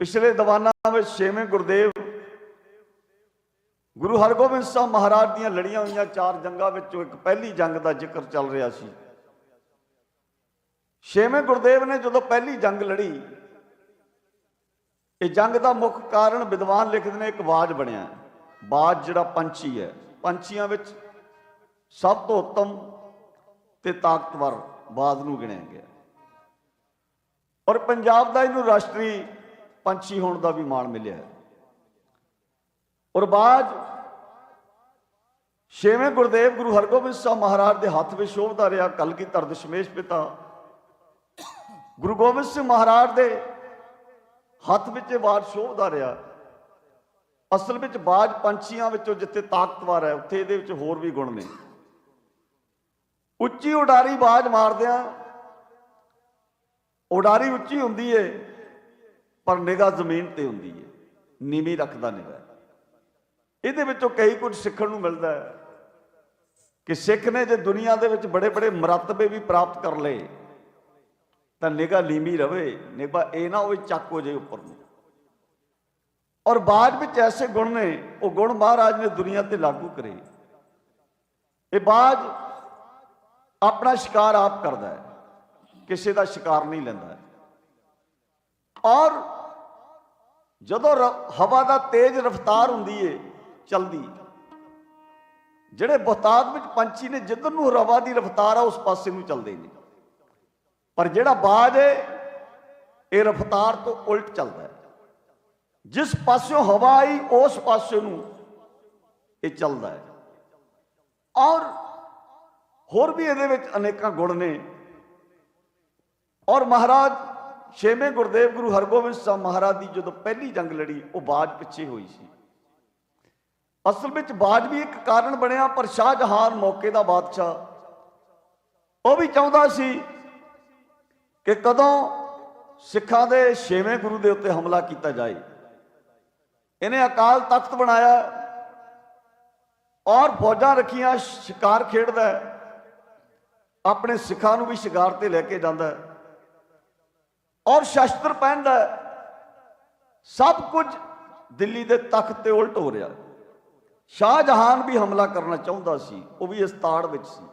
ਪਿਛਲੇ ਦੀਵਾਨਾਂ ਵਿੱਚ ਛੇਵੇਂ ਗੁਰਦੇਵ, ਗੁਰੂ ਹਰਗੋਬਿੰਦ ਸਾਹਿਬ ਮਹਾਰਾਜ ਦੀਆਂ ਲੜੀਆਂ ਹੋਈਆਂ ਚਾਰ ਜੰਗਾਂ ਵਿੱਚੋਂ ਇੱਕ ਪਹਿਲੀ ਜੰਗ ਦਾ ਜ਼ਿਕਰ ਚੱਲ ਰਿਹਾ ਸੀ। ਛੇਵੇਂ ਗੁਰਦੇਵ ਨੇ ਜਦੋਂ ਪਹਿਲੀ ਜੰਗ ਲੜੀ, ਇਹ ਜੰਗ ਦਾ ਮੁੱਖ ਕਾਰਨ ਵਿਦਵਾਨ ਲਿਖਦੇ ਨੇ ਇੱਕ ਬਾਜ ਬਣਿਆ। ਬਾਜ ਜਿਹੜਾ ਪੰਛੀ ਹੈ। ਪੰਛੀਆਂ ਵਿੱਚ ਸਭ ਤੋਂ ਉੱਤਮ ਤੇ ਤਾਕਤਵਰ ਬਾਜ਼ ਨੂੰ ਗਿਣਿਆ ਗਿਆ। ਔਰ ਪੰਜਾਬ ਦਾ ਇਹਨੂੰ ਰਾਸ਼ਟਰੀ ਪੰਛੀ ਹੋਣ ਦਾ ਵੀ ਮਾਣ ਮਿਲਿਆ ਔਰ ਬਾਜ ਛੇਵੇਂ ਗੁਰਦੇਵ ਗੁਰੂ ਹਰਗੋਬਿੰਦ ਸਾਹਿਬ ਮਹਾਰਾਜ ਦੇ ਹੱਥ ਵਿੱਚ ਸ਼ੋਭਦਾ ਰਿਹਾ ਕਲਗੀਧਰ ਦਸ਼ਮੇਸ਼ ਪਿਤਾ। ਗੁਰੂ ਗੋਬਿੰਦ ਸਿੰਘ ਮਹਾਰਾਜ ਦੇ ਹੱਥ ਵਿੱਚ ਇਹ ਬਾਜ ਸ਼ੋਭਦਾ ਰਿਹਾ। ਅਸਲ ਵਿੱਚ ਬਾਜ ਪੰਛੀਆਂ ਵਿੱਚੋਂ ਜਿੱਥੇ ਤਾਕਤਵਰ ਹੈ, ਉੱਥੇ ਇਹਦੇ ਵਿੱਚ ਹੋਰ ਵੀ ਗੁਣ ਨੇ। ਉੱਚੀ ਉਡਾਰੀ ਬਾਜ ਮਾਰਦਿਆਂ, ਉਡਾਰੀ ਉੱਚੀ ਹੁੰਦੀ ਏ। ਪਰ ਨਿਗਾਹ ਜ਼ਮੀਨ ਤੇ ਹੁੰਦੀ ਹੈ ਨੀਵੀਂ ਰੱਖਦਾ ਨਿਗਾਹ। ਇਹਦੇ ਵਿੱਚੋਂ ਕਈ ਕੁਝ ਸਿੱਖਣ ਨੂੰ ਮਿਲਦਾ ਹੈ ਕਿ ਸਿੱਖ ਨੇ ਜੇ ਦੁਨੀਆ ਦੇ ਵਿੱਚ ਬੜੇ ਬੜੇ ਮਰਤਬੇ ਵੀ ਪ੍ਰਾਪਤ ਕਰ ਲਏ, ਤਾਂ ਨਿਗਾਹ ਲੀਮੀ ਰਵੇ। ਨਿਗਾਹ ਇਹ ਨਾ ਹੋਵੇ ਚੱਕ ਹੋ ਜੇ ਉੱਪਰ ਨੂੰ। ਔਰ ਬਾਜ ਵਿੱਚ ਐਸੇ ਗੁਣ ਨੇ, ਉਹ ਗੁਣ ਮਹਾਰਾਜ ਨੇ ਦੁਨੀਆ ਤੇ ਲਾਗੂ ਕਰੇ। ਇਹ ਬਾਜ ਆਪਣਾ ਸ਼ਿਕਾਰ ਆਪ ਕਰਦਾ ਹੈ। ਕਿਸੇ ਦਾ ਸ਼ਿਕਾਰ ਨਹੀਂ ਲੈਂਦਾ। ਔਰ ਜਦੋਂ ਰ- ਹਵਾ ਦਾ ਤੇਜ਼ ਰਫ਼ਤਾਰ ਹੁੰਦੀ ਏ, ਚਲਦੀ। ਜਿਹੜੇ ਬਹੁਤਾਤ ਵਿੱਚ ਪੰਛੀ ਨੇ, ਜਿੱਧਰ ਨੂੰ ਹਵਾ ਦੀ ਰਫ਼ਤਾਰ ਆ, ਉਸ ਪਾਸੇ ਨੂੰ ਚੱਲਦੇ ਨੇ। ਪਰ ਜਿਹੜਾ ਬਾਜ ਹੈ ਇਹ ਰਫ਼ਤਾਰ ਤੋਂ ਉਲਟ ਚੱਲਦਾ ਹੈ। ਜਿਸ ਪਾਸਿਓਂ ਹਵਾ ਆਈ, ਉਸ ਪਾਸੇ ਨੂੰ ਇਹ ਚੱਲਦਾ ਹੈ। ਔਰ ਹੋਰ ਵੀ ਇਹਦੇ ਵਿੱਚ ਅਨੇਕਾਂ ਗੁਣ ਨੇ। ਔਰ ਮਹਾਰਾਜ ਛੇਵੇਂ ਗੁਰਦੇਵ ਗੁਰੂ ਹਰਗੋਬਿੰਦ ਸਾਹਿਬ ਮਹਾਰਾਜ ਦੀ ਜਦੋਂ ਪਹਿਲੀ ਜੰਗ ਲੜੀ, ਉਹ ਬਾਜ ਪਿੱਛੇ ਹੋਈ ਸੀ। ਅਸਲ ਵਿੱਚ ਬਾਜ ਵੀ ਇੱਕ ਕਾਰਨ ਬਣਿਆ, ਪਰ ਸ਼ਾਹ ਜਹਾਨ ਮੌਕੇ ਦਾ ਬਾਦਸ਼ਾਹ। ਉਹ ਵੀ ਚਾਹੁੰਦਾ ਸੀ ਕਿ ਕਦੋਂ ਸਿੱਖਾਂ ਦੇ ਛੇਵੇਂ ਗੁਰੂ ਦੇ ਉੱਤੇ ਹਮਲਾ ਕੀਤਾ ਜਾਏ। ਇਹਨੇ ਅਕਾਲ ਤਖਤ ਬਣਾਇਆ ਔਰ ਫੌਜਾਂ ਰੱਖੀਆਂ, ਸ਼ਿਕਾਰ ਖੇਡਦਾ, ਆਪਣੇ ਸਿੱਖਾਂ ਨੂੰ ਵੀ ਸ਼ਿਕਾਰ ਤੇ ਲੈ ਕੇ ਜਾਂਦਾ। ਹੈ। ਔਰ ਸ਼ਸਤਰ ਪਹਿਨਦਾ ਹੈ। ਸਭ ਕੁਝ ਦਿੱਲੀ ਦੇ ਤਖਤ ਤੇ ਉਲਟ ਹੋ ਰਿਹਾ। ਸ਼ਾਹ ਜਹਾਨ ਵੀ ਹਮਲਾ ਕਰਨਾ ਚਾਹੁੰਦਾ ਸੀ, ਉਹ ਵੀ ਇਸ ਤਾੜ ਵਿੱਚ ਸੀ।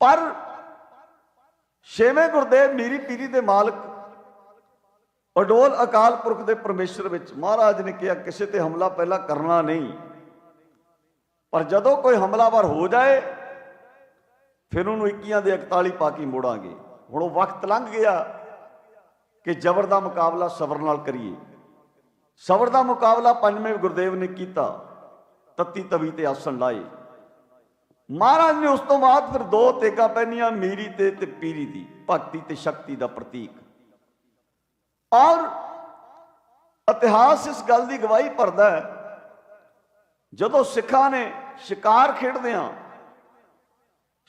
ਪਰ ਛੇਵੇਂ ਗੁਰਦੇਵ ਮੀਰੀ ਪੀਰੀ ਦੇ ਮਾਲਕ ਅਡੋਲ ਅਕਾਲ ਪੁਰਖ ਦੇ ਪਰਮੇਸ਼ਰ ਵਿੱਚ ਮਹਾਰਾਜ ਨੇ ਕਿਹਾ, ਕਿਸੇ ਤੇ ਹਮਲਾ ਪਹਿਲਾਂ ਕਰਨਾ ਨਹੀਂ। ਪਰ ਜਦੋਂ ਕੋਈ ਹਮਲਾਵਰ ਹੋ ਜਾਏ, ਫਿਰ ਉਹਨੂੰ 21 ਦੇ 41 ਪਾ ਕੇ ਮੋੜਾਂਗੇ। ਹੁਣ ਉਹ ਵਕਤ ਲੰਘ ਗਿਆ ਕਿ ਜ਼ਬਰ ਦਾ ਮੁਕਾਬਲਾ ਸਬਰ ਨਾਲ ਕਰੀਏ। ਸਬਰ ਦਾ ਮੁਕਾਬਲਾ ਪੰਜਵੇਂ ਗੁਰਦੇਵ ਨੇ ਕੀਤਾ, ਤੱਤੀ ਤਵੀ ਤੇ ਆਸਣ ਲਾਏ। ਮਹਾਰਾਜ ਨੇ ਉਸ ਤੋਂ ਬਾਅਦ ਫਿਰ ਦੋ ਤੇਗਾ ਪਹਿਨੀਆਂ, ਮੀਰੀ ਤੇ ਤੇ ਪੀਰੀ ਦੀ, ਭਗਤੀ ਤੇ ਸ਼ਕਤੀ ਦਾ ਪ੍ਰਤੀਕ। ਔਰ ਇਤਿਹਾਸ ਇਸ ਗੱਲ ਦੀ ਗਵਾਹੀ ਭਰਦਾ ਹੈ, ਜਦੋਂ ਸਿੱਖਾਂ ਨੇ ਸ਼ਿਕਾਰ ਖੇਡਦਿਆਂ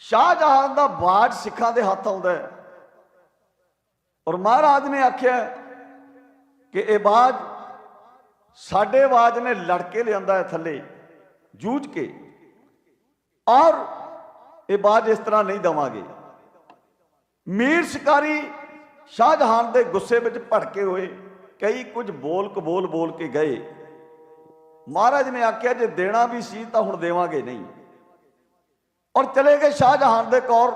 ਸ਼ਾਹਜਹਾਨ ਦਾ ਬਾਜ ਸਿੱਖਾਂ ਦੇ ਹੱਥ ਆਉਂਦਾ ਹੈ। ਔਰ ਮਹਾਰਾਜ ਨੇ ਆਖਿਆ ਕਿ ਇਹ ਬਾਜ ਸਾਡੇ ਬਾਜ ਨੇ ਲੜ ਕੇ ਲਿਆਂਦਾ ਹੈ ਥੱਲੇ, ਜੂਝ ਕੇ। ਔਰ ਇਹ ਬਾਜ ਇਸ ਤਰ੍ਹਾਂ ਨਹੀਂ ਦਵਾਂਗੇ। ਮੀਰ ਸ਼ਿਕਾਰੀ ਸ਼ਾਹਜਹਾਨ ਦੇ ਗੁੱਸੇ ਵਿੱਚ ਭੜਕੇ ਹੋਏ, ਕਈ ਕੁਝ ਬੋਲ ਕਬੋਲ ਬੋਲ ਕੇ ਗਏ। ਮਹਾਰਾਜ ਨੇ ਆਖਿਆ, ਜੇ ਦੇਣਾ ਵੀ ਸੀ ਤਾਂ ਹੁਣ ਦੇਵਾਂਗੇ ਨਹੀਂ। ਔਰ ਚਲੇ ਗਏ ਸ਼ਾਹਜਹਾਨ ਦੇ ਕੌਰ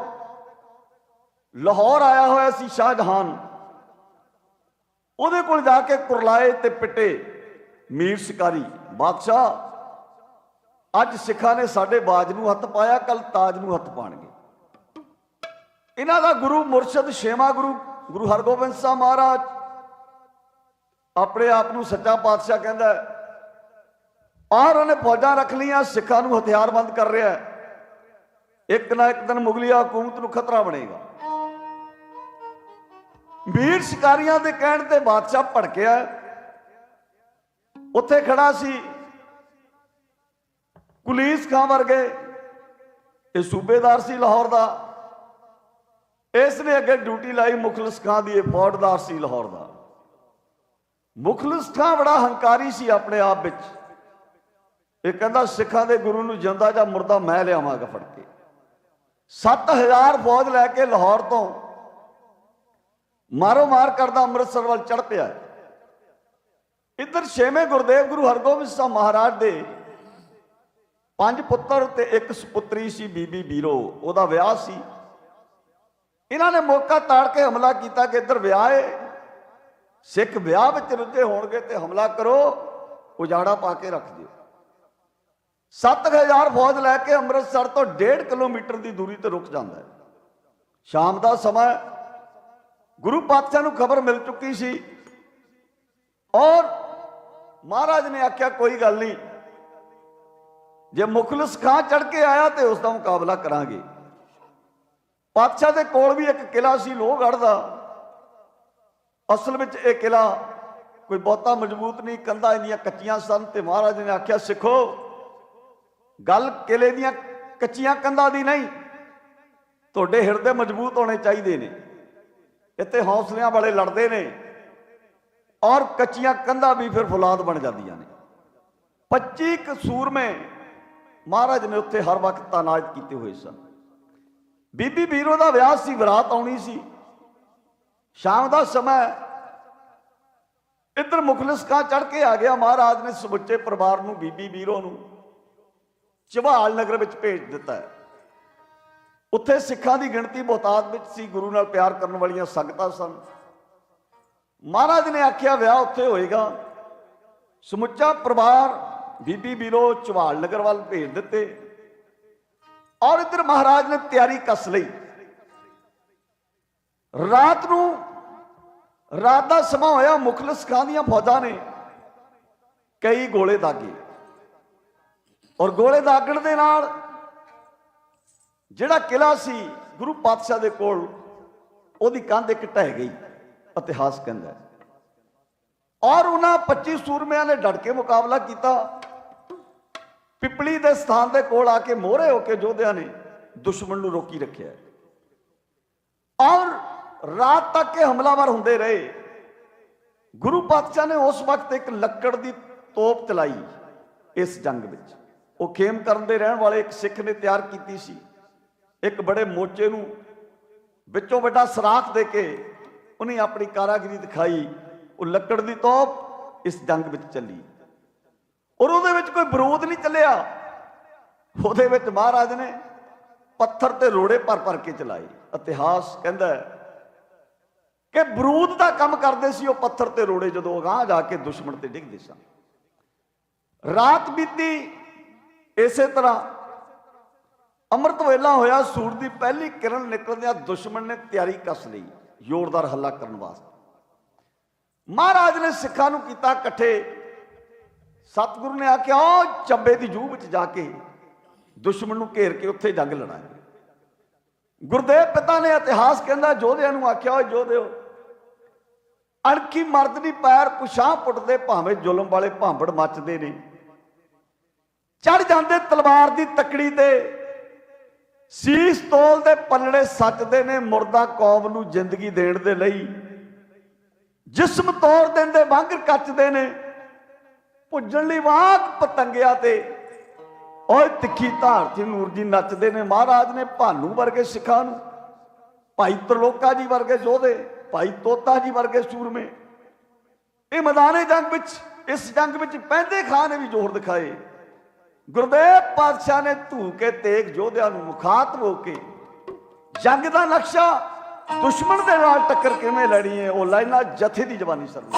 ਲਾਹੌਰ ਆਇਆ ਹੋਇਆ ਸੀ ਸ਼ਾਹਜਹਾਨ। ਉਹਦੇ ਕੋਲ ਜਾ ਕੇ ਕੁਰਲਾਏ ਤੇ ਪਿੱਟੇ ਮੀਰ ਸ਼ਿਕਾਰੀ। ਬਾਦਸ਼ਾਹ, ਅੱਜ ਸਿੱਖਾਂ ਨੇ ਸਾਡੇ ਬਾਜ ਨੂੰ ਹੱਥ ਪਾਇਆ ਕੱਲ ਤਾਜ ਨੂੰ ਹੱਥ ਪਾਣਗੇ। ਇਹਨਾਂ ਦਾ ਗੁਰੂ ਮੁਰਸ਼ਦ ਛੇਵਾਂ ਗੁਰੂ ਗੁਰੂ ਹਰਗੋਬਿੰਦ ਸਾਹਿਬ ਮਹਾਰਾਜ ਆਪਣੇ ਆਪ ਨੂੰ ਸੱਚਾ ਪਾਤਸ਼ਾਹ ਕਹਿੰਦਾ ਹੈ। ਔਰ ਉਹਨੇ ਫੌਜਾਂ ਰੱਖ ਲਈਆਂ, ਸਿੱਖਾਂ ਨੂੰ ਹਥਿਆਰਬੰਦ ਕਰ ਰਿਹਾ ਇੱਕ ਨਾ ਇੱਕ ਦਿਨ ਮੁਗਲੀ ਹਕੂਮਤ ਨੂੰ ਖਤਰਾ ਬਣੇਗਾ। ਵੀਰ ਸ਼ਿਕਾਰੀਆਂ ਦੇ ਕਹਿਣ ਤੇ ਬਾਦਸ਼ਾਹ ਭੜਕਿਆ। ਉੱਥੇ ਖੜਾ ਸੀ। ਕੁਲੀਸ ਖਾਂ ਵਰਗੇ। ਇਹ ਸੂਬੇਦਾਰ ਸੀ ਲਾਹੌਰ ਦਾ। ਇਸ ਨੇ ਅੱਗੇ ਡਿਊਟੀ ਲਾਈ ਮੁਖਲਿਸ ਖਾਂ ਦੀ, ਇਹ ਫੌਜਦਾਰ ਸੀ ਲਾਹੌਰ ਦਾ। ਮੁਖਲਸ ਖਾਂ ਬੜਾ ਹੰਕਾਰੀ ਸੀ ਆਪਣੇ ਆਪ ਵਿੱਚ। ਇਹ ਕਹਿੰਦਾ, ਸਿੱਖਾਂ ਦੇ ਗੁਰੂ ਨੂੰ ਜਿੰਦਾ ਜਾਂ ਮੁਰਦਾ ਮੈਂ ਲਿਆਵਾਂਗਾ ਫੜ ਕੇ। 7000 ਫੌਜ ਲੈ ਕੇ ਲਾਹੌਰ ਤੋਂ ਮਾਰੋ ਮਾਰ ਕਰਦਾ ਅੰਮ੍ਰਿਤਸਰ ਵੱਲ ਚੜ ਪਿਆ। ਇੱਧਰ ਛੇਵੇਂ ਗੁਰਦੇਵ ਗੁਰੂ ਹਰਗੋਬਿੰਦ ਸਾਹਿਬ ਮਹਾਰਾਜ ਦੇ ਪੰਜ ਪੁੱਤਰ ਤੇ ਇੱਕ ਸੁਪੁੱਤਰੀ ਸੀ ਬੀਬੀ ਬੀਰੋ ਉਹਦਾ ਵਿਆਹ ਸੀ। ਇਹਨਾਂ ਨੇ ਮੌਕਾ ਤਾੜ ਕੇ ਹਮਲਾ ਕੀਤਾ ਕਿ ਇੱਧਰ ਵਿਆਹ ਏ। ਸਿੱਖ ਵਿਆਹ ਵਿੱਚ ਰੁੱਝੇ ਹੋਣਗੇ ਤੇ ਹਮਲਾ ਕਰੋ, ਉਜਾੜਾ ਪਾ ਕੇ ਰੱਖ ਦਿਓ। 7000 ਫੌਜ ਲੈ ਕੇ ਅੰਮ੍ਰਿਤਸਰ ਤੋਂ 1.5 ਕਿਲੋਮੀਟਰ ਦੀ ਦੂਰੀ ਤੇ ਰੁਕ ਜਾਂਦਾ ਹੈ। ਸ਼ਾਮ ਦਾ ਸਮਾਂ ਗੁਰੂ ਪਾਤਸ਼ਾਹ ਨੂੰ ਖਬਰ ਮਿਲ ਚੁੱਕੀ ਸੀ। ਔਰ ਮਹਾਰਾਜ ਨੇ ਆਖਿਆ, ਕੋਈ ਗੱਲ ਨਹੀਂ। ਜੇ ਮੁਖਲਸ ਖਾਂ ਚੜ ਕੇ ਆਇਆ ਤੇ ਉਸ ਦਾ ਮੁਕਾਬਲਾ ਕਰਾਂਗੇ। ਪਾਤਸ਼ਾਹ ਦੇ ਕੋਲ ਵੀ ਇੱਕ ਕਿਲਾ ਸੀ ਲੋਹਗੜ੍ਹ ਦਾ। ਅਸਲ ਵਿੱਚ ਇਹ ਕਿਲਾ ਕੋਈ ਬਹੁਤਾ ਮਜ਼ਬੂਤ ਨਹੀਂ, ਕੰਧਾਂ ਇੰਨੀਆਂ ਕੱਚੀਆਂ ਸਨ ਤੇ ਮਹਾਰਾਜ ਨੇ ਆਖਿਆ, ਸਿੱਖੋ, ਗੱਲ ਕਿਲੇ ਦੀਆਂ ਕੱਚੀਆਂ ਕੰਧਾਂ ਦੀ ਨਹੀਂ, ਤੁਹਾਡੇ ਹਿਰਦੇ ਮਜ਼ਬੂਤ ਹੋਣੇ ਚਾਹੀਦੇ ਨੇ। ਇੱਥੇ ਹੌਸਲਿਆਂ ਵਾਲੇ ਲੜਦੇ ਨੇ ਔਰ ਕੱਚੀਆਂ ਕੰਧਾਂ ਵੀ ਫਿਰ ਫੁਲਾਦ ਬਣ ਜਾਂਦੀਆਂ ਨੇ। 25 ਕਸੂਰਮੇ ਮਹਾਰਾਜ ਨੇ ਉੱਥੇ ਹਰ ਵਕਤ ਤਾਨਾਤ ਕੀਤੇ ਹੋਏ ਸਨ। ਬੀਬੀ ਵੀਰੋ ਦਾ ਵਿਆਹ ਸੀ, ਬਰਾਤ ਆਉਣੀ ਸੀ। ਸ਼ਾਮ ਦਾ ਸਮਾਂ ਇੱਧਰ ਮੁਖਲਿਸ ਖਾਂ ਚੜ ਕੇ ਆ ਗਿਆ। ਮਹਾਰਾਜ ਨੇ ਸਮੁੱਚੇ ਪਰਿਵਾਰ ਨੂੰ, ਬੀਬੀ ਵੀਰੋ ਨੂੰ ਚਵਾਲ ਨਗਰ ਵਿੱਚ ਭੇਜ ਦਿੱਤਾ ਹੈ। ਉੱਥੇ ਸਿੱਖਾਂ ਦੀ ਗਿਣਤੀ ਬਹੁਤਾਤ ਵਿੱਚ ਸੀ, ਗੁਰੂ ਨਾਲ ਪਿਆਰ ਕਰਨ ਵਾਲੀਆਂ ਸੰਗਤਾਂ ਸਨ। ਮਹਾਰਾਜ ਨੇ ਆਖਿਆ, ਵਿਆਹ ਉੱਥੇ ਹੋਏਗਾ। ਸਮੁੱਚਾ ਪਰਿਵਾਰ ਬੀਬੀ ਬੀਰੋ ਚਵਾਲ ਨਗਰ ਵੱਲ ਭੇਜ ਦਿੱਤੇ ਔਰ ਇੱਧਰ ਮਹਾਰਾਜ ਨੇ ਤਿਆਰੀ ਕੱਸ ਲਈ। ਰਾਤ ਨੂੰ, ਰਾਤ ਦਾ ਸਮਾਂ ਹੋਇਆ, ਮੁਖਲਸ ਖਾਂ ਦੀਆਂ ਫੌਜਾਂ ਨੇ ਕਈ ਗੋਲੇ ਦਾਗੇ ਔਰ ਗੋਲੇ ਦਾਗਣ ਦੇ ਨਾਲ ਜਿਹੜਾ ਕਿਲਾ ਸੀ ਗੁਰੂ ਪਾਤਸ਼ਾਹ ਦੇ ਕੋਲ, ਉਹਦੀ ਕੰਧ ਇੱਕ ਢਹਿ ਗਈ, ਇਤਿਹਾਸ ਕਹਿੰਦਾ ਔਰ ਉਹਨਾਂ 25 ਸੂਰਮਿਆਂ ਨੇ ਡਟ ਕੇ ਮੁਕਾਬਲਾ ਕੀਤਾ। ਪਿਪਲੀ ਦੇ ਸਥਾਨ ਦੇ ਕੋਲ ਆ ਕੇ ਮੋਹਰੇ ਹੋ ਕੇ ਯੋਧਿਆਂ ਨੇ ਦੁਸ਼ਮਣ ਨੂੰ ਰੋਕੀ ਰੱਖਿਆ। ਔਰ ਰਾਤ ਤੱਕ ਇਹ ਹਮਲਾਵਰ ਹੁੰਦੇ ਰਹੇ। ਗੁਰੂ ਪਾਤਸ਼ਾਹ ਨੇ ਉਸ ਵਕਤ ਇੱਕ ਲੱਕੜ ਦੀ ਤੋਪ ਚਲਾਈ ਇਸ ਜੰਗ ਵਿੱਚ। ਉਹ ਖੇਮ ਕਰਨ ਦੇ ਰਹਿਣ ਵਾਲੇ ਇੱਕ ਸਿੱਖ ਨੇ ਤਿਆਰ ਕੀਤੀ ਸੀ। ਇੱਕ ਬੜੇ ਮੋਚੇ ਨੂੰ ਵਿੱਚੋਂ ਵੱਡਾ ਸਰਾਖ ਦੇ ਕੇ ਉਹਨੇ ਆਪਣੀ ਕਾਰਾਗਰੀ ਦਿਖਾਈ। ਉਹ ਲੱਕੜ ਦੀ ਤੋਪ ਇਸ ਜੰਗ ਵਿੱਚ ਚੱਲੀ। ਔਰ ਉਹਦੇ ਵਿੱਚ ਕੋਈ ਬਰੂਦ ਨਹੀਂ ਚੱਲਿਆ। ਉਹਦੇ ਵਿੱਚ ਮਹਾਰਾਜ ਨੇ ਪੱਥਰ ਤੇ ਰੋੜੇ ਭਰ ਭਰ ਕੇ ਚਲਾਏ। ਇਤਿਹਾਸ ਕਹਿੰਦਾ ਕਿ ਬਰੂਦ ਦਾ ਕੰਮ ਕਰਦੇ ਸੀ ਉਹ ਪੱਥਰ ਤੇ ਰੋੜੇ ਜਦੋਂ ਅਗਾਂਹ ਜਾ ਕੇ ਦੁਸ਼ਮਣ ਤੇ ਡਿੱਗਦੇ ਸਨ। ਰਾਤ ਬੀਤੀ ਇਸੇ ਤਰ੍ਹਾਂ ਅੰਮ੍ਰਿਤ ਵੇਲਾ ਹੋਇਆ ਸੂਰ ਦੀ ਪਹਿਲੀ ਕਿਰਨ ਨਿਕਲਦਿਆਂ ਦੁਸ਼ਮਣ ਨੇ ਤਿਆਰੀ ਕੱਸ ਲਈ, ਜ਼ੋਰਦਾਰ ਹੱਲਾ ਕਰਨ ਵਾਸਤੇ। ਮਹਾਰਾਜ ਨੇ ਸਿੱਖਾਂ ਨੂੰ ਕੀਤਾ ਇਕੱਠੇ। ਸਤਿਗੁਰੂ ਨੇ ਆਖਿਆ ਉਹ ਚੱਬੇ ਦੀ ਜੂਹ ਵਿੱਚ ਜਾ ਕੇ ਦੁਸ਼ਮਣ ਨੂੰ ਘੇਰ ਕੇ ਉੱਥੇ ਜੰਗ ਲੜਾਂਗੇ। ਗੁਰਦੇਵ ਪਿਤਾ ਨੇ ਇਤਿਹਾਸ ਕਹਿੰਦਾ ਜੋਧਿਆਂ ਨੂੰ ਆਖਿਆ ਓ ਜੋਧਿਓ ਅਣਖੀ ਮਰਦ ਨਹੀਂ ਪੈਰ ਪੁਛਾਂ ਪੁੱਟਦੇ ਭਾਵੇਂ ਜ਼ੁਲਮ ਵਾਲੇ ਭਾਂਬੜ ਮੱਚਦੇ ਨੇ। ਚੜ ਜਾਂਦੇ ਤਲਵਾਰ ਦੀ ਤਕੜੀ ਤੇ ਸੀਸ ਤੋਲ ਦੇ ਪੱਲੜੇ ਸੱਚਦੇ ਨੇ, ਮੁਰਦਾ ਕੌਮ ਨੂੰ ਜ਼ਿੰਦਗੀ ਦੇਣ ਦੇ ਲਈ। ਜਿਸਮ ਤੋੜ ਦਿੰਦੇ ਵਾਂਗਰ ਕੱਚਦੇ ਨੇ। ਭੁੱਜਣ ਲਈ ਵਾਂਗ ਪਤੰਗਿਆ ਤੇ। ਓਏ ਤਿੱਖੀ ਧਾਰ ਤੇ ਨੂਰ ਜੀ ਨੱਚਦੇ ਨੇ, ਮਹਾਰਾਜ ਨੇ ਭਾਨੂ ਵਰਗੇ ਸਿੱਖਾਂ ਨੂੰ। ਭਾਈ ਤਰਲੋਕਾ ਜੀ ਵਰਗੇ ਯੋਧੇ, ਭਾਈ ਤੋਤਾ ਜੀ ਵਰਗੇ ਸੂਰਮੇ। ਇਹ ਮੈਦਾਨੇ ਜੰਗ ਵਿੱਚ, ਇਸ ਜੰਗ ਵਿੱਚ ਪੈਂਦੇ ਖਾਂ ਨੇ ਵੀ ਜ਼ੋਰ ਦਿਖਾਏ। ਗੁਰਦੇਵ ਪਾਤਸ਼ਾਹ ਨੇ ਧੂ ਕੇ ਤੇਗ ਯੋਧਿਆਂ ਨੂੰ ਮੁਖਾਤਬ ਹੋ ਕੇ ਜੰਗ ਦਾ ਨਕਸ਼ਾ, ਦੁਸ਼ਮਣ ਦੇ ਨਾਲ ਟੱਕਰ ਕਿਵੇਂ ਲੜੀ ਹੈ ਉਹ ਲਾਈਨਾਂ ਜਥੇ ਦੀ ਜਵਾਨੀ ਸਰਨੀ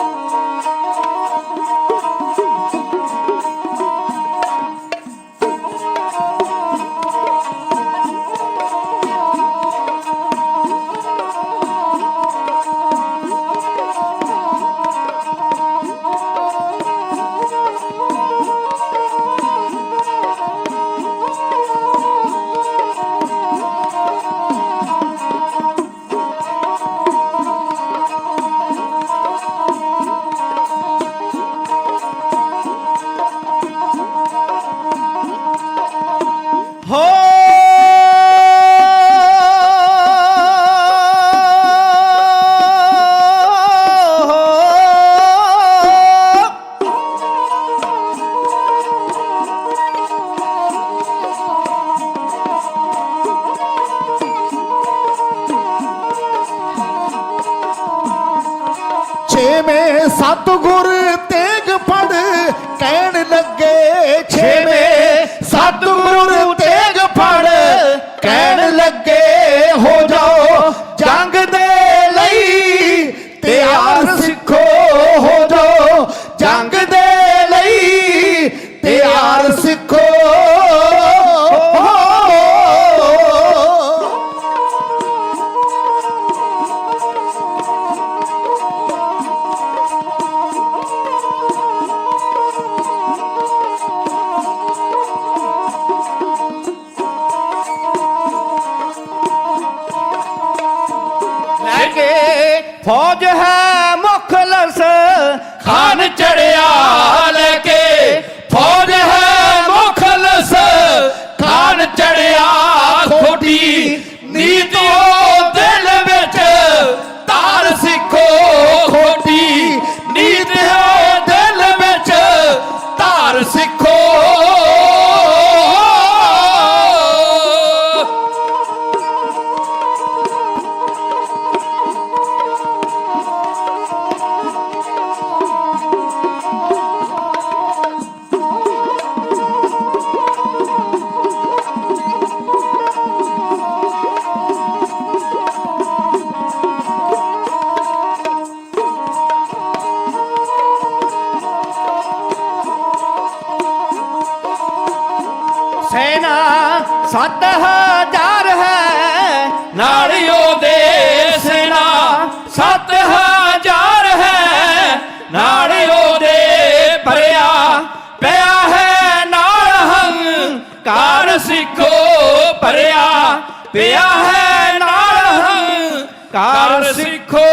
ਛੇਵੇਂ ਸਤਗੁਰ ਤੇਗ ਪੜ ਕਹਿਣ ਲੱਗੇ ਛੇਵੇਂ ਸਤਗੁਰ ਤੇਗ ਪੜ ਕਹਿਣ ਲੱਗੇ ਹੋ ਜਾਓ ਸੈਨਾ ਸੱਤ ਹਜ਼ਾਰ ਹੈ ਨਾਲ ਉਹਦੇ ਸੈਨਾ ਸੱਤ ਹਜ਼ਾਰ ਹੈ ਨਾਲ ਉਹਦੇ ਭਰਿਆ ਪਿਆ ਹੈ, ਨਾਲ ਹੰਕਾਰ ਸਿੱਖੋ ਭਰਿਆ ਪਿਆ ਹੈ, ਨਾਲ ਹੰਕਾਰ ਸਿੱਖੋ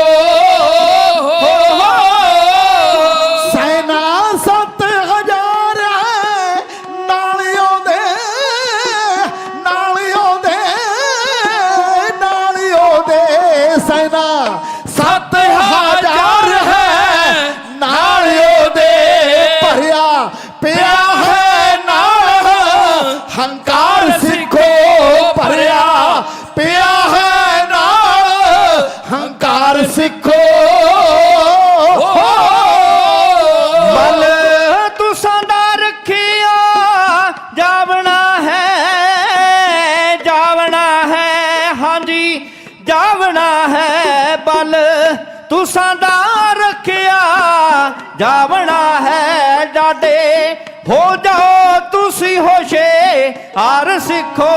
ਹੈ ਹੋ ਜਾਓ ਤੁਸੀਂ ਹੋਸ਼ੇ ਹਰ ਸਿੱਖੋ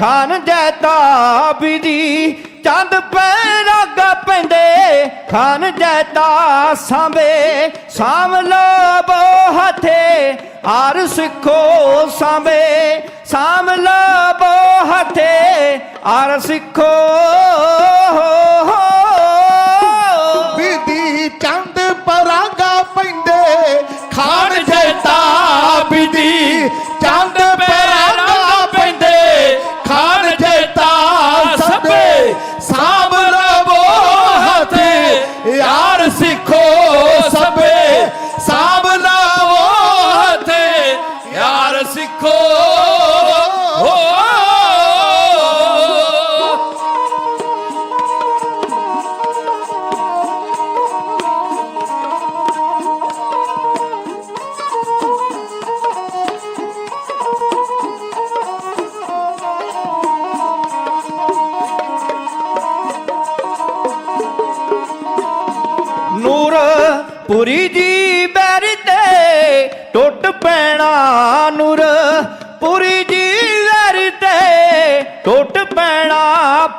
ਖਾਨ ਜੈਤਾ ਬੀਦੀ ਚੰਦ ਪੇ ਰਗ ਪੈਂਦੇ, ਖਾਨ ਜੈਤਾ ਸਾਂਵੇ ਸਾਂਵਲੋ ਬੋ ਹਥੇ ਆਰ ਸਿੱਖੋ ਸਾਂਵੇ ਸਾਂਵਲੋ ਬੋ ਹਥੇ ਆਰ ਸਿੱਖੋ ਵਿਧੀ ਚੰਦ ਪਰਾਗਾ ਪੈਂਦੇ, ਖਾਨ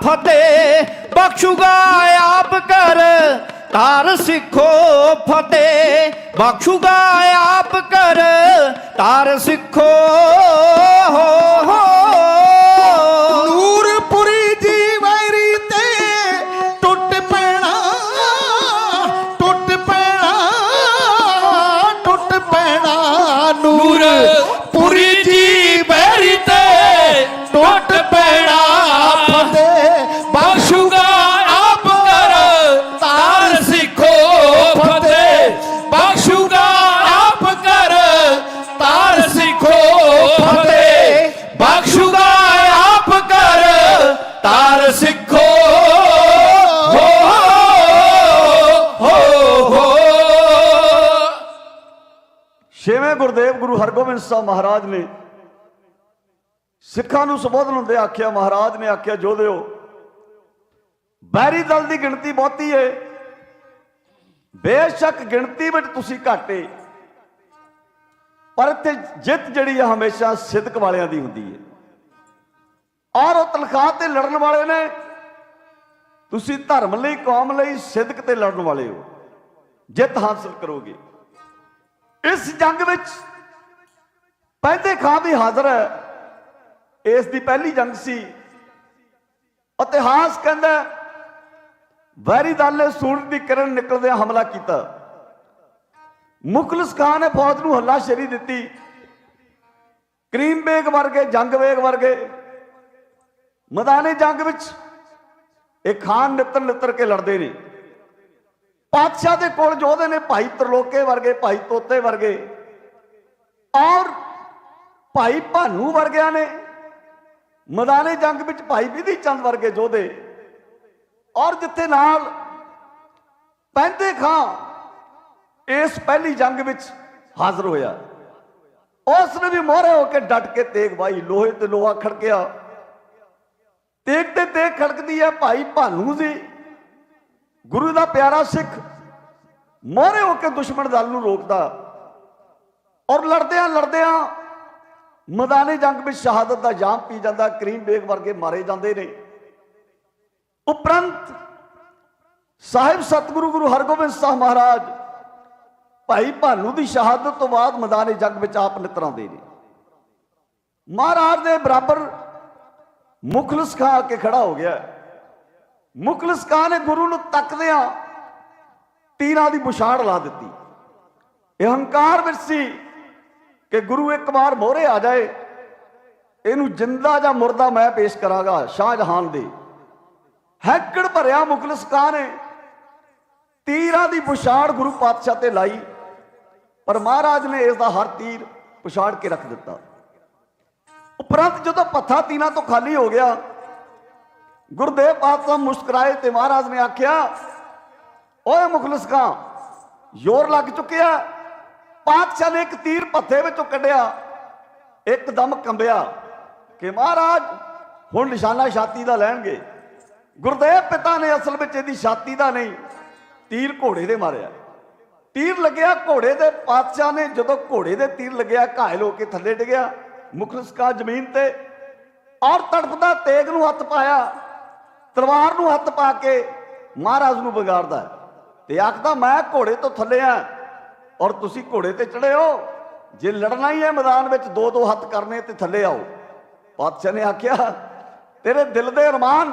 ਫਤਿਹ ਬਖਸ਼ੂਗਾ ਆਪ ਕਰ। ਤਾਰ ਸਿੱਖੋ ਫਤਿਹ ਬਖਸ਼ੂਗਾ ਆਪ ਕਰ। ਤਾਰ ਸਿੱਖੋ ਹੋ। ਛੇਵੇਂ ਗੁਰਦੇਵ ਗੁਰੂ ਹਰਗੋਬਿੰਦ ਸਾਹਿਬ ਮਹਾਰਾਜ ਨੇ ਸਿੱਖਾਂ ਨੂੰ ਸੰਬੋਧਨ ਹੁੰਦੇ ਆਖਿਆ, ਮਹਾਰਾਜ ਨੇ ਆਖਿਆ ਜੋਧਿਓ ਬੈਰੀ ਦਲ ਦੀ ਗਿਣਤੀ ਬਹੁਤੀ ਏ। ਬੇਸ਼ੱਕ ਗਿਣਤੀ ਵਿੱਚ ਤੁਸੀਂ ਘਾਟੇ ਪਰ ਇੱਥੇ ਜਿੱਤ ਜਿਹੜੀ ਆ ਹਮੇਸ਼ਾ ਸਿੱਧਕ ਵਾਲਿਆਂ ਦੀ ਹੁੰਦੀ ਏ। ਔਰ ਉਹ ਤਨਖਾਹ ਤੇ ਲੜਨ ਵਾਲੇ ਨੇ। ਤੁਸੀਂ ਧਰਮ ਲਈ, ਕੌਮ ਲਈ ਸਿੱਧਕ ਤੇ ਲੜਨ ਵਾਲੇ ਹੋ। ਜਿੱਤ ਹਾਸਲ ਕਰੋਗੇ। ਇਸ ਜੰਗ ਵਿੱਚ ਪਹਿਲੇ ਖਾਂ ਵੀ ਹਾਜ਼ਰ ਹੈ। ਇਸ ਦੀ ਪਹਿਲੀ ਜੰਗ ਸੀ। ਇਤਿਹਾਸ ਕਹਿੰਦਾ ਵੈਰੀ ਦਲ ਨੇ ਸੂਰਜ ਦੀ ਕਿਰਨ ਨਿਕਲਦਿਆਂ ਹਮਲਾ ਕੀਤਾ। ਮੁਖਲਸ ਖਾਨ ਨੇ ਫੌਜ ਨੂੰ ਹੱਲਾਸ਼ੇਰੀ ਦਿੱਤੀ। ਕਰੀਮ ਬੇਗ ਵਰਗੇ ਜੰਗ ਬੇਗ ਵਰਗੇ ਮੈਦਾਨੇ ਜੰਗ ਵਿੱਚ ਇਹ ਖਾਨ ਨਿੱਤਰ ਨਿੱਤਰ ਕੇ ਲੜਦੇ ਨੇ। ਪਾਤਸ਼ਾਹ ਦੇ ਕੋਲ ਜੋਧੇ ਨੇ ਭਾਈ ਤਰਲੋਕੇ ਵਰਗੇ, ਭਾਈ ਤੋਤੇ ਵਰਗੇ, ਔਰ ਭਾਈ ਭਾਨੂ ਵਰਗਿਆਂ ਨੇ, ਮਦਾਨੇ ਜੰਗ ਵਿੱਚ ਭਾਈ ਵਿਧੀ ਚੰਦ ਵਰਗੇ ਜੋਧੇ ਔਰ ਜਿੱਥੇ ਨਾਲ ਪੈਂਦੇ ਖਾਂ, ਇਸ ਪਹਿਲੀ ਜੰਗ ਵਿੱਚ ਹਾਜ਼ਰ ਹੋਇਆ। ਉਸ ਨੇ ਵੀ ਮੋਹਰੇ ਹੋ ਕੇ ਡਟ ਕੇ ਤੇਗ ਬਾਈ ਲੋਹੇ ਤੇ ਲੋਹਾ ਖੜਕਿਆ। ਤੇਗ ਤੇ ਤੇਗ ਖੜਕਦੀ ਹੈ ਭਾਈ ਭਾਨੂ ਜੀ। ਗੁਰੂ ਦਾ ਪਿਆਰਾ ਸਿੱਖ ਮੋਹਰੇ ਹੋ ਕੇ ਦੁਸ਼ਮਣ ਦਲ ਨੂੰ ਰੋਕਦਾ ਔਰ ਲੜਦਿਆਂ ਲੜਦਿਆਂ ਮੈਦਾਨੇ ਜੰਗ ਵਿੱਚ ਸ਼ਹਾਦਤ ਦਾ ਜਾਮ ਪੀ ਜਾਂਦਾ, ਕਰੀਮ ਬੇਗ ਵਰਗੇ ਮਾਰੇ ਜਾਂਦੇ ਨੇ। ਉਪਰੰਤ ਸਾਹਿਬ ਸਤਿਗੁਰੂ ਗੁਰੂ ਹਰਗੋਬਿੰਦ ਸਾਹਿਬ ਮਹਾਰਾਜ ਭਾਈ ਭਾਨੂ ਦੀ ਸ਼ਹਾਦਤ ਤੋਂ ਬਾਅਦ ਮੈਦਾਨੇ ਜੰਗ ਵਿੱਚ ਆਪ ਨਿਤਰਾਉਂਦੇ ਨੇ। ਮਹਾਰਾਜ ਦੇ ਬਰਾਬਰ ਮੁਖਲਸ ਖਾਂ ਕੇ ਖੜਾ ਹੋ ਗਿਆ। ਮੁਖਲਸ ਖਾਂ ਨੇ ਗੁਰੂ ਨੂੰ ਤੱਕਦਿਆਂ ਤੀਰਾਂ ਦੀ ਬੁਛਾੜ ਲਾ ਦਿੱਤੀ। ਇਹ ਹੰਕਾਰ ਵਿੱਚ ਸੀ ਕਿ ਗੁਰੂ ਇੱਕ ਵਾਰ ਮੋਹਰੇ ਆ ਜਾਏ, ਇਹਨੂੰ ਜਿੰਦਾ ਜਾਂ ਮੁਰਦਾ ਮੈਂ ਪੇਸ਼ ਕਰਾਂਗਾ, ਸ਼ਾਹਜਹਾਨ ਦੇ। ਹੈਕੜ ਭਰਿਆ ਮੁਖਲਸ ਖਾਂ ਨੇ ਤੀਰਾਂ ਦੀ ਬੁਛਾੜ ਗੁਰੂ ਪਾਤਸ਼ਾਹ ਤੇ ਲਾਈ। ਪਰ ਮਹਾਰਾਜ ਨੇ ਇਸ ਦਾ ਹਰ ਤੀਰ ਪਛਾੜ ਕੇ ਰੱਖ ਦਿੱਤਾ। ਉਪਰੰਤ ਜਦੋਂ ਪੱਥਾ ਤੀਨਾਂ ਤੋਂ ਖਾਲੀ ਹੋ ਗਿਆ ਗੁਰਦੇਵ ਪਾਤਸ਼ਾਹ ਮੁਸਕਰਾਏ ਤੇ ਮਹਾਰਾਜ ਨੇ ਆਖਿਆ, ਓਏ ਮੁਖਲਸ ਖਾਂ, ਜ਼ੋਰ ਲੱਗ ਚੁੱਕਿਆ। ਪਾਤਸ਼ਾਹ ਨੇ ਇੱਕ ਤੀਰ ਪੱਥੇ ਵਿੱਚੋਂ ਕੱਢਿਆ, ਇੱਕਦਮ ਕੰਬਿਆ ਕਿ ਮਹਾਰਾਜ, ਹੁਣ ਨਿਸ਼ਾਨਾ ਛਾਤੀ ਦਾ ਲੈਣਗੇ। ਗੁਰਦੇਵ ਪਿਤਾ ਨੇ ਅਸਲ ਵਿੱਚ ਇਹਦੀ ਛਾਤੀ ਦਾ ਨਹੀਂ, ਤੀਰ ਘੋੜੇ ਦੇ ਮਾਰਿਆ। ਤੀਰ ਲੱਗਿਆ ਘੋੜੇ ਦੇ, ਪਾਤਸ਼ਾਹ ਨੇ ਜਦੋਂ ਘੋੜੇ ਦੇ ਤੀਰ ਲੱਗਿਆ ਘਾਇਲ ਹੋ ਕੇ ਥੱਲੇ ਡਿੱਗਿਆ। ਮੁਖਲਸ ਖਾਂ ਜ਼ਮੀਨ ਤੇ ਔਰ ਤੜਫਦਾ ਤੇਗ ਨੂੰ ਹੱਥ ਪਾਇਆ। ਤਲਵਾਰ ਨੂੰ ਹੱਥ ਪਾ ਕੇ ਮਹਾਰਾਜ ਨੂੰ ਵਿਗਾੜਦਾ ਤੇ ਆਖਦਾ, ਮੈਂ ਘੋੜੇ ਤੋਂ ਥੱਲੇ ਆ ਔਰ ਤੁਸੀਂ ਘੋੜੇ ਤੇ ਚੜੇ ਹੋ। ਜੇ ਲੜਨਾ ਹੀ ਹੈ ਮੈਦਾਨ ਵਿੱਚ, ਦੋ ਦੋ ਹੱਥ ਕਰਨੇ ਤੇ ਥੱਲੇ ਆਓ। ਪਾਤਸ਼ਾਹ ਨੇ ਆਖਿਆ, ਤੇਰੇ ਦਿਲ ਦੇ ਅਰਮਾਨ,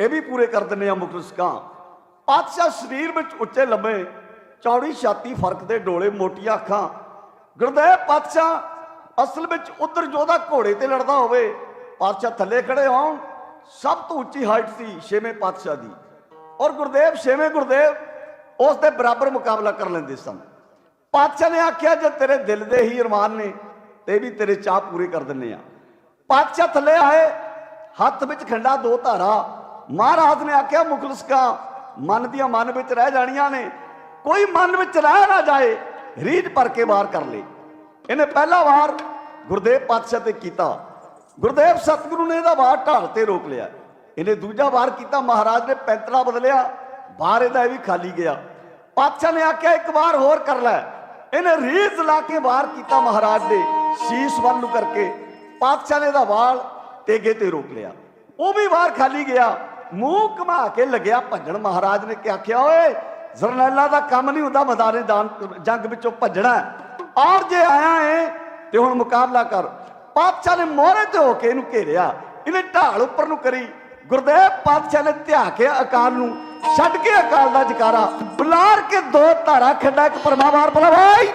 ਇਹ ਵੀ ਪੂਰੇ ਕਰ ਦਿੰਨੇ ਆ ਮੁਖਲਸ ਪਾਤਸ਼ਾਹ ਸਰੀਰ ਵਿੱਚ ਉੱਚੇ ਲੰਮੇ ਚੌੜੀ ਛਾਤੀ ਫ਼ਰਕ ਦੇ ਡੋਲੇ, ਮੋਟੀਆਂ ਅੱਖਾਂ। ਗੁਰਦੇਵ ਪਾਤਸ਼ਾਹ ਅਸਲ ਵਿੱਚ ਉਧਰ ਜੋਦਾ ਘੋੜੇ ਤੇ ਲੜਦਾ ਹੋਵੇ, ਪਾਤਸ਼ਾਹ ਥੱਲੇ ਖੜੇ ਹੋਣ ਸਭ ਤੋਂ ਉੱਚੀ ਹਾਈਟ ਸੀ ਛੇਵੇਂ ਪਾਤਸ਼ਾਹ ਦੀ। ਔਰ ਗੁਰਦੇਵ, ਛੇਵੇਂ ਗੁਰਦੇਵ ਉਸ ਦੇ ਬਰਾਬਰ ਮੁਕਾਬਲਾ ਕਰ ਲੈਂਦੇ ਸਨ। ਪਾਤਸ਼ਾਹ ਨੇ ਆਖਿਆ, ਜੇ ਤੇਰੇ ਦਿਲ ਦੇ ਹੀ ਅਰਮਾਨ ਨੇ, ਤੇ ਵੀ ਤੇਰੇ ਚਾਹ ਪੂਰੇ ਕਰ ਦਿੰਨੇ ਆ ਪਾਤਸ਼ਾਹ ਥੱਲੇ ਆਏ, ਹੱਥ ਵਿੱਚ ਖੰਡਾ, ਦੋ ਧਾਰਾ। ਮਹਾਰਾਜ ਨੇ ਆਖਿਆ ਮੁਖਲਸ ਕਾ ਮਨ ਦੀਆਂ ਮਨ ਵਿੱਚ ਰਹਿ ਜਾਣੀਆਂ ਨੇ। ਕੋਈ ਮਨ ਵਿੱਚ ਰਹਿ ਨਾ ਜਾਏ, ਰੀਝ ਭਰ ਕੇ ਵਾਰ ਕਰ ਲੇ। ਇਹਨੇ ਪਹਿਲਾ ਵਾਰ ਗੁਰਦੇਵ ਪਾਤਸ਼ਾਹ ਤੇ ਕੀਤਾ। ਗੁਰਦੇਵ ਸਤਿਗੁਰੂ ਨੇ ਇਹਦਾ ਵਾਰ ਢਾਲ ਤੇ ਰੋਕ ਲਿਆ। ਇਹਨੇ ਦੂਜਾ ਵਾਰ ਕੀਤਾ, ਮਹਾਰਾਜ ਨੇ ਪੈਂਤੜਾ ਬਦਲਿਆ, ਬਾਹਰ ਇਹਦਾ ਇਹ ਵੀ ਖਾਲੀ ਗਿਆ। ਪਾਤਸ਼ਾਹ ਨੇ ਆਖਿਆ, ਇੱਕ ਵਾਰ ਹੋਰ ਕਰ ਲੈ। ਇਹਨੇ ਰੀਝ ਲਾ ਕੇ ਵਾਰ ਕੀਤਾ ਮਹਾਰਾਜ ਦੇ ਸ਼ੀਸ਼ ਵੱਲ ਨੂੰ ਕਰਕੇ। ਪਾਤਸ਼ਾਹ ਨੇ ਇਹਦਾ ਵਾਲ ਤੇਗੇ ਤੇ ਰੋਕ ਲਿਆ। ਉਹ ਵੀ ਵਾਰ ਖਾਲੀ ਗਿਆ। ਮੂੰਹ ਘੁਮਾ ਕੇ ਲੱਗਿਆ ਭੱਜਣ। ਮਹਾਰਾਜ ਨੇ ਕਿ ਆਖਿਆ, ਓਏ, ਜ਼ਰਨੈਲਾ ਦਾ ਕੰਮ ਨਹੀਂ ਹੁੰਦਾ ਮਦਾਰੇ ਦਾਨ ਜੰਗ ਵਿੱਚੋਂ ਭੱਜਣਾ। ਔਰ ਜੇ ਆਇਆ ਏ, ਤੇ ਹੁਣ ਮੁਕਾਬਲਾ ਕਰ। ਪਾਤਸ਼ਾਹ ਨੇ ਮੋਹਰੇ ਤੇ ਹੋ ਕੇ ਇਹਨੂੰ ਘੇਰਿਆ। ਇਹਨੇ ਢਾਲ ਉੱਪਰ ਨੂੰ ਕਰੀ। ਗੁਰਦੇਵ ਪਾਤਸ਼ਾਹ ਨੇ ਧਿਆ ਕੇ ਅਕਾਲ ਨੂੰ। ਛੱਡ ਕੇ ਅਕਾਲ ਦਾ ਜਕਾਰਾ। ਬੁਲਾਰ ਕੇ ਦੋ ਧਾਰਾ ਖੱਡਾ ਇੱਕ ਪਰਮਾਵਾਰ ਬੁਲਾਵਾਈ।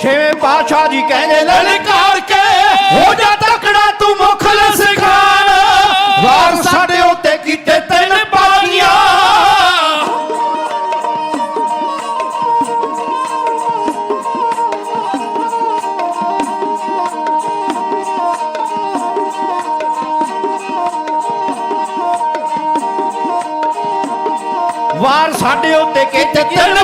ਛੇਵੇਂ ਪਾਤਸ਼ਾਹ ਜੀ ਕਹਿੰਦੇ, ਲਲਕਾਰ ਕੇ, ਹੋ ਜਾ ਤਕੜਾ ਤੂੰ ਮੁਖਲਸ ਖਾਨ ਵਾਰ ਸਾਡੇ ਉੱਤੇ ਕੀਤੇ ਤਿੰਨ ਪਾਗੀਆਂ ਵਾਰ ਸਾਡੇ ਉੱਤੇ ਕਿਤੇ ਤਿੰਨ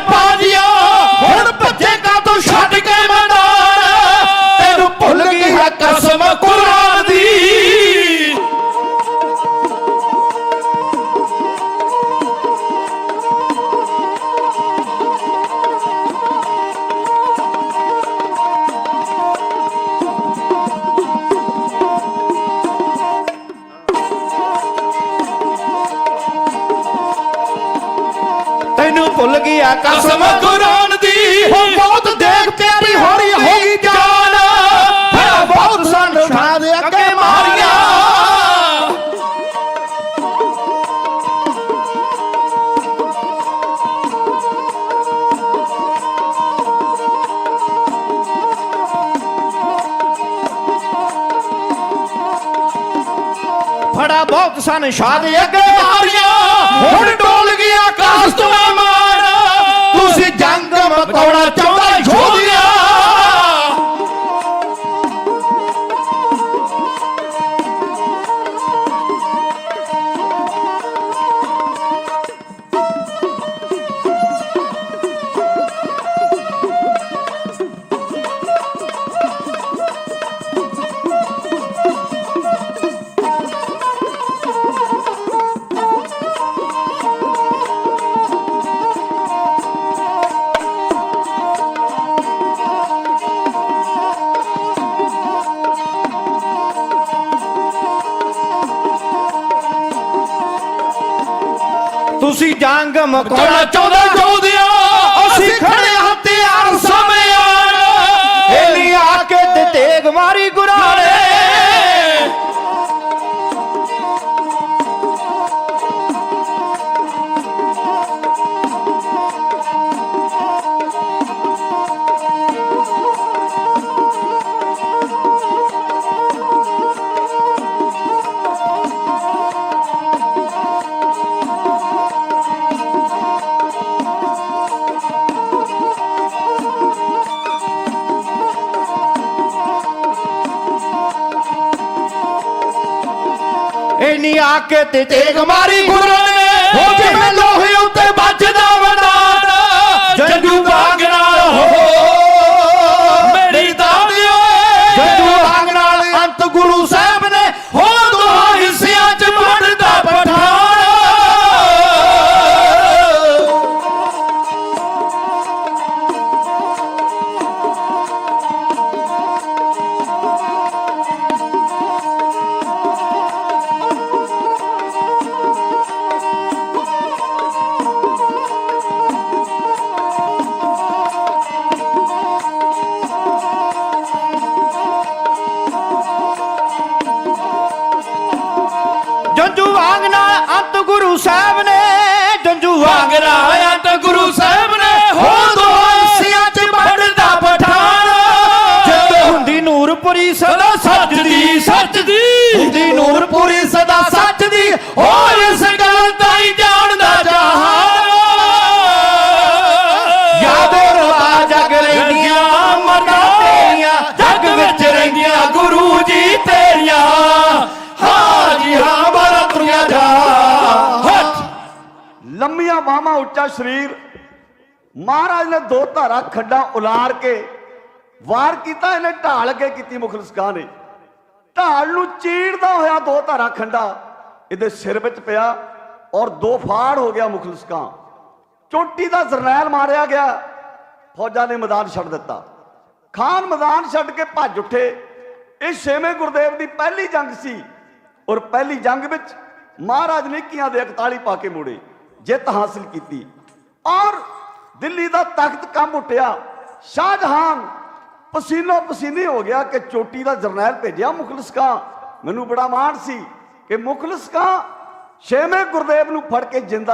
ਕਸਮ ਕੁਰਾਨ ਦੀ। ਹੋ ਬਹੁਤ ਦੇਖ ਪਿਆਰੀ ਹੋਰੀ ਹੋਈ ਜਾਨ। ਹੈ ਬਹੁਤ ਸਾਨੂੰ ਠਾ ਦੇ ਅੱਗੇ ਮਾਰੀਆਂ। ਫੜਾ ਬਹੁਤ ਸਨ ਸ਼ਾਦ ਅੱਗੇ। ਮਾਰੀਆਂ। ਹੁਣ ਡੋਲ ਗਿਆ ਆਕਾਸ਼ ਤੋਂ ਮਾਰ। ਤੁਸੀਂ ਜੰਗ ਮਕਾਉਣਾ ਚਾਹੁੰਦਾ ਯੋਧਿਆ ਤੁਸੀਂ ਜੰਗ ਕੋਣਾ ਮਕਾਉਣਾ ਚਾਹੁੰਦਾ ਯੋਧਿਆ ਅਸੀਂ ਇਹਨੀ ਤੇ ਤੇਗ ਮਾਰੀ ਗੁਰਾਂ ਨੇ। ਹੋ ਜਿਵੇਂ ਲੋਹੇ ਉੱਤੇ ਸਦਾ ਸੱਚਦੀ ਸੱਚਦੀ ਹੁੰਦੀ ਨੂਰਪੁਰੀ ਸਦਾ ਸੱਚ ਦੀ। ਹੋਰ ਇਸ ਗੱਲ ਤਾਂ ਹੀ ਜਾਣਦਾ ਜਹਾਨ। ਯਾਦੋ ਰਵਾ ਜਗ ਰਹਿੰਦੀਆਂ ਮਰਦਾ ਤੇਰੀਆਂ ਜੱਗ ਵਿੱਚ ਰਹਿੰਦੀਆਂ ਗੁਰੂ ਜੀ ਤੇਰੀਆਂ। ਹਾਂ ਜੀ ਹਾਂ ਬੜਾ ਦੁਨੀਆ ਜਾ। ਹਟ ਲੰਮੀਆਂ ਬਾਹਾਂ ਉੱਚਾ ਸਰੀਰ। ਮਹਾਰਾਜ ਨੇ ਦੋ ਧਾਰਾ ਖੱਡਾ ਉਲਾਰ ਕੇ ਵਾਰ ਕੀਤਾ, ਇਹਨੇ ਢਾਲ ਕੇ ਕੀਤੀ ਮੁਖਲਸਕਾਂ ਨੇ। ਢਾਲ ਨੂੰ ਚੀੜਦਾ ਹੋਇਆ ਦੋ ਧਾਰਾ ਖੰਡਾ ਇਹਦੇ ਸਿਰ ਵਿੱਚ ਪਿਆ ਔਰ ਦੋ ਫਾੜ ਹੋ ਗਿਆ ਮੁਖਲਸਕਾਂ ਚੋਟੀ ਦਾ ਜ਼ਰਨੈਲ ਮਾਰਿਆ ਗਿਆ, ਫੌਜਾਂ ਨੇ ਮੈਦਾਨ ਛੱਡ ਦਿੱਤਾ। ਖਾਨ ਮੈਦਾਨ ਛੱਡ ਕੇ ਭੱਜ ਉੱਠੇ। ਇਹ ਛੇਵੇਂ ਗੁਰਦੇਵ ਦੀ ਪਹਿਲੀ ਜੰਗ ਸੀ ਔਰ ਪਹਿਲੀ ਜੰਗ ਵਿੱਚ ਮਹਾਰਾਜ ਨੇ ਇੱਕੀਆਂ ਦੇ 41 ਪਾ ਕੇ ਮੋੜੇ, ਜਿੱਤ ਹਾਸਲ ਕੀਤੀ। ਔਰ ਦਿੱਲੀ ਦਾ ਤਖਤ ਕੰਬ ਉੱਠਿਆ, ਸ਼ਾਹਜਹਾਨ ਪਸੀਨੋ ਪਸੀਨੀ ਹੋ ਗਿਆ ਕਿ ਚੋਟੀ ਦਾ ਜਰਨੈਲ ਭੇਜਿਆ ਮੁਖਲਿਸ ਖਾਂ ਮੈਨੂੰ ਬੜਾ ਮਾਣ ਸੀ ਕਿ ਮੁਖਲਿਸ ਖਾਂ ਛੇਵੇਂ ਗੁਰਦੇਵ ਨੂੰ ਫੜ ਕੇ ਜਿੰਦਾ